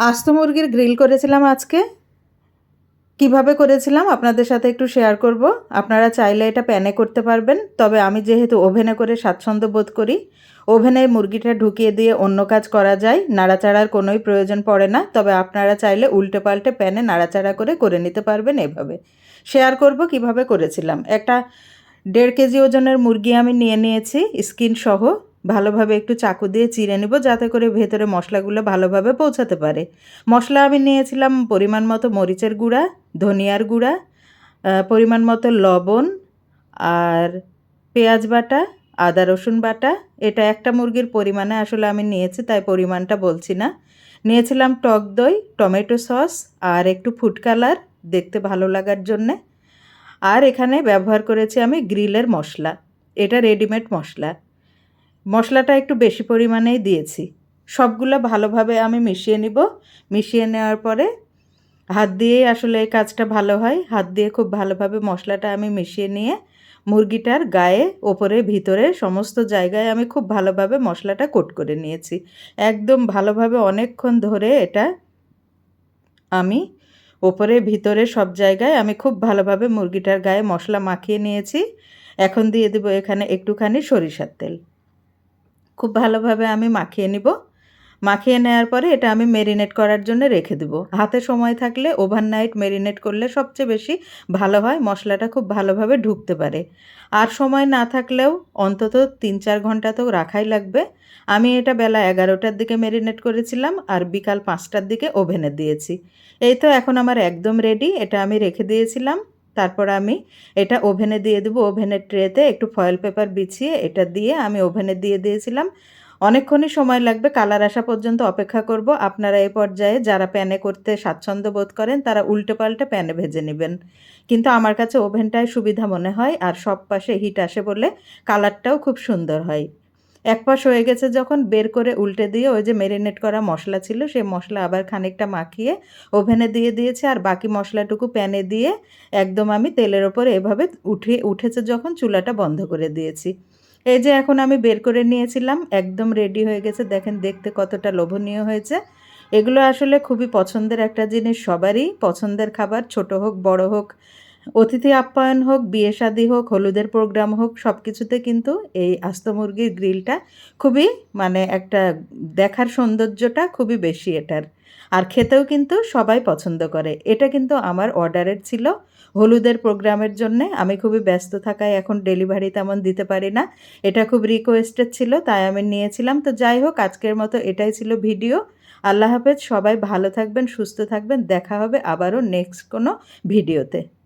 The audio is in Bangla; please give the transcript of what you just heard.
আস্ত মুরগির গ্রিল করেছিলাম আজকে। কীভাবে করেছিলাম আপনাদের সাথে একটু শেয়ার করব। আপনারা চাইলে এটা প্যানে করতে পারবেন, তবে আমি যেহেতু ওভেনে করে স্বাচ্ছন্দ্য বোধ করি, ওভেনে মুরগিটা ঢুকিয়ে দিয়ে অন্য কাজ করা যায়, নাড়াচাড়ার কোনোই প্রয়োজন পড়ে না, তবে আপনারা চাইলে উল্টে পাল্টে প্যানে নাড়াচাড়া করে করে নিতে পারবেন এভাবে। শেয়ার করব কীভাবে করেছিলাম। একটা দেড় কেজি ওজনের মুরগি আমি নিয়ে নিয়েছি, স্কিন সহ। ভালোভাবে একটু চাকু দিয়ে চিড়ে নেব যাতে করে ভেতরে মশলাগুলো ভালোভাবে পৌঁছাতে পারে। মশলা আমি নিয়েছিলাম পরিমাণ মতো মরিচের গুঁড়া, ধনিয়ার গুঁড়া পরিমাণ মতো লবণ আর পেঁয়াজ বাটা, আদা রসুন বাটা। এটা একটা মুরগির পরিমাণে আসলে আমি নিয়েছি, তাই পরিমাণটা বলছি না। নিয়েছিলাম টক দই, টমেটো সস আর একটু ফুড কালার দেখতে ভালো লাগার জন্যে। আর এখানে ব্যবহার করেছি আমি গ্রিলের মশলা। এটা রেডিমেড মশলা। মশলাটা একটু বেশি পরিমাণেই দিয়েছি। সবগুলো ভালোভাবে আমি মিশিয়ে নিব। মিশিয়ে নেওয়ার পরে হাত দিয়েই আসলে এই কাজটা ভালো হয়। হাত দিয়ে খুব ভালোভাবে মশলাটা আমি মিশিয়ে নিয়ে মুরগিটার গায়ে ওপরে, ভিতরে সমস্ত জায়গায় আমি খুব ভালোভাবে মশলাটা কোট করে নিয়েছি। একদম ভালোভাবে অনেকক্ষণ ধরে এটা আমি ওপরে, ভিতরে সব জায়গায় আমি খুব ভালোভাবে মুরগিটার গায়ে মশলা মাখিয়ে নিয়েছি। এখন দিয়ে দেবো এখানে একটুখানি সরিষার তেল। খুব ভালোভাবে আমি মাখিয়ে নিব। মাখিয়ে নেওয়ার পরে এটা আমি মেরিনেট করার জন্য রেখে দেব। হাতে সময় থাকলে ওভারনাইট মেরিনেট করলে সবচেয়ে বেশি ভালো হয়, মশলাটা খুব ভালোভাবে ঢুকতে পারে। আর সময় না থাকলেও অন্তত তিন চার ঘণ্টা তো রাখাই লাগবে। আমি এটা বেলা এগারোটার দিকে মেরিনেট করেছিলাম আর বিকাল পাঁচটার দিকে ওভেনে দিয়েছি। এই তো এখন আমার একদম রেডি এটা আমি রেখে দিয়েছিলাম। তারপর আমি এটা ওভেনে দিয়ে দেবো। ওভেনের ট্রেতে একটু ফয়েল পেপার বিছিয়ে এটা দিয়ে আমি ওভেনে দিয়ে দিয়েছিলাম। অনেকক্ষণই সময় লাগবে, কালার আসা পর্যন্ত অপেক্ষা করব। আপনারা এই পর্যায়ে যারা প্যানে করতে স্বাচ্ছন্দ্য বোধ করেন, তারা উল্টে পাল্টে প্যানে ভেজে নেবেন। কিন্তু আমার কাছে ওভেনটাই সুবিধা মনে হয়, আর সব পাশে হিট আসে বলে কালারটাও খুব সুন্দর হয়। এক পাশ হয়ে গেছে যখন বের করে উল্টে দিয়ে ওই যে মেরিনেট করা মশলা ছিল, সেই মশলা আবার খানিকটা মাখিয়ে ওভেনে দিয়ে দিয়েছে আর বাকি মশলাটুকু প্যানে দিয়ে একদম আমি তেলের ওপরে এভাবে উঠে, উঠেছে যখন চুলাটা বন্ধ করে দিয়েছি। এই যে এখন আমি বের করে নিয়েছিলাম, একদম রেডি হয়ে গেছে। দেখেন দেখতে কতটা লোভনীয় হয়েছে। এগুলো আসলে খুবই পছন্দের একটা জিনিস, সবারই পছন্দের খাবার, ছোট হোক, বড় হোক। অতিথি আপ্যায়ন হোক, বিয়ে শাদি হোক, হলুদের প্রোগ্রাম হোক সব কিছুতে কিন্তু এই আস্ত মুরগির গ্রিলটা খুবই মানে একটা দেখার সৌন্দর্যটা খুবই বেশি এটার। আর খেতেও কিন্তু সবাই পছন্দ করে। এটা কিন্তু আমার অর্ডারের ছিল। হলুদের প্রোগ্রামের জন্যে আমি খুবই ব্যস্ত থাকায় এখন ডেলিভারি তেমন দিতে পারি না। এটা খুব রিকোয়েস্টেড ছিল, তাই আমি নিয়েছিলাম। তো যাই হোক, আজকের মতো এটাই ছিল ভিডিও। আল্লাহ হাফেজ, সবাই ভালো থাকবেন, সুস্থ থাকবেন। দেখা হবে আবারও নেক্সট কোনো ভিডিওতে।